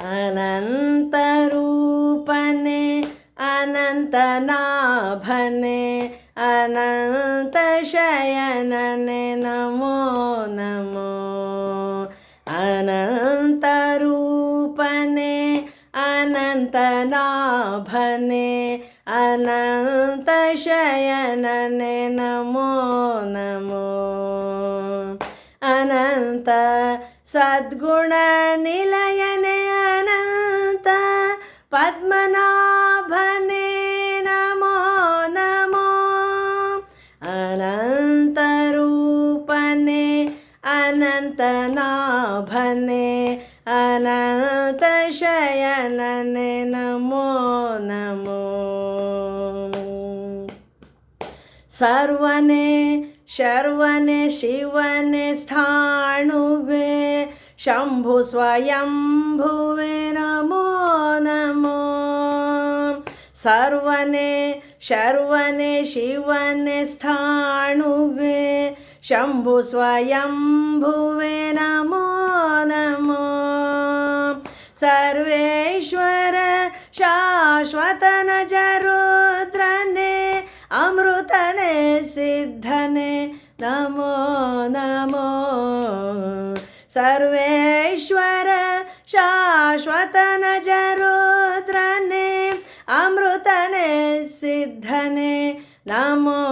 अनन्तरूपने अनन्तनाभने अनन्तशयनने नमो नमो। अनन्तरूपने अनन्तनाभने अनन्तशयनने नमो नमो। अनन्त सद्गुणनिलयने पद्मनाभने नमो नमो। अनन्तरूपने अनन्तनाभने अनन्तशयनने नमो नमो। सर्वने शर्वने शिवने स्थाणुवे शम्भु स्वयंभुवे नमो नमो सर्वने शर्वने शिवने स्थाणुवे शम्भु स्वयंभुवे नमो नमो। सर्वेश्वर शाश्वतन जरुद्रने अमृतने सिद्धने नमो नमो। सर्वेश्वर शाश्वतन जरुद्रने सिद्धने नमो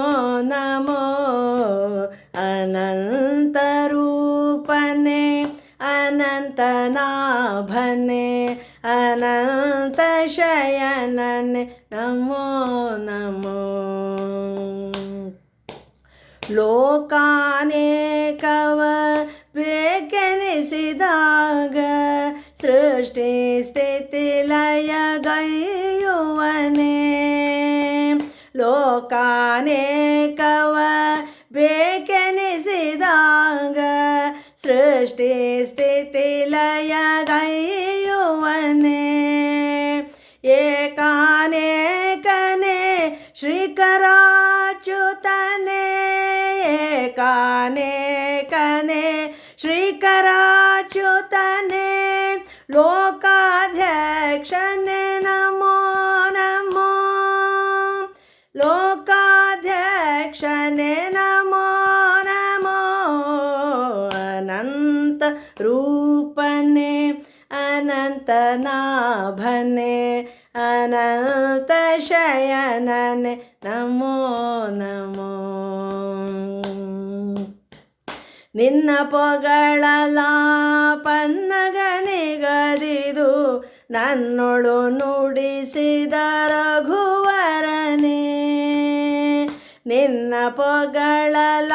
नमो अनन्तरूपने अनन्तनाभने अनन्तशयनने नमो नमो। लोकान् ಲೋಕಾನೇಕವ ಬೇಕೆನಿಸಿದಾಗ ಸೃಷ್ಟಿ ಸ್ಥಿತಿ ಲಯ ಗೈಯುವನೆ ಏಕಾನೇಕನೆ ಶ್ರೀಕರಾಚ್ಯುತನೆ ಏಕಾನೇಕನೆ ಅನಂತ ಶಯನನೆ ನಮೋ ನಮೋ. ನಿನ್ನ ಪೊಗಳಲ ಪನ್ನಗನಿಗದಿದು ನನ್ನೊಳು ನುಡಿಸಿದ ರಘುವರನೇ. ನಿನ್ನ ಪೊಗಳಲ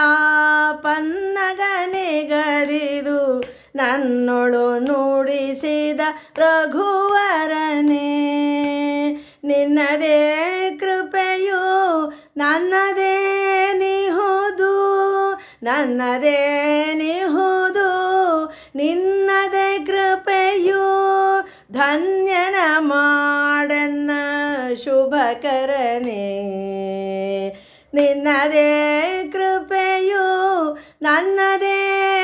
ಪನ್ನಗನಿಗದಿದು ನನ್ನೊಳು ನುಡಿಸಿದ ರಘುವರನೇ. ನಿನ್ನದೇ ಕೃಪೆಯು ನನ್ನದೇ ನಿಹುದು ನನ್ನದೇ ನಿಹುದು, ನಿನ್ನದೇ ಕೃಪೆಯು ಧನ್ಯನ ಮಾಡನ್ನ ಶುಭಕರನೇ ನಿನ್ನದೇ ಕೃಪೆಯು ನನ್ನದೇ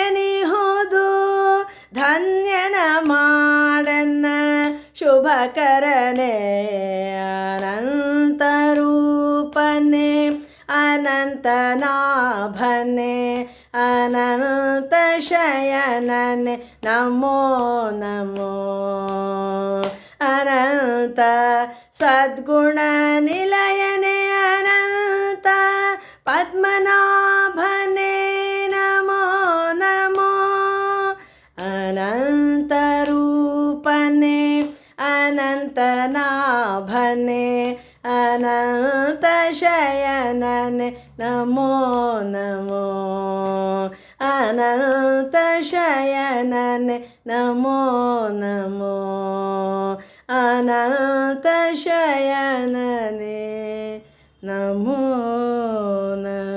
ನಿಹುದು, ಧನ್ಯನ ಮಾಡನ್ನ ಶುಭಕರನೇ ಅನಂತನಾಭನೆ ಅನಂತ ಶಯನನೆ ನಮೋ ನಮೋ ಅನಂತ ಸದ್ಗುಣ ನಿಲಯನೆ ಅನಂತ ಪದ್ಮನಾಭನೆ ನಮೋ ನಮೋ ಅನಂತ നമോ നമോ അനന്ത ശയനനെ നമോ നമോ അനന്ത ശയനനെ നമോ നമോ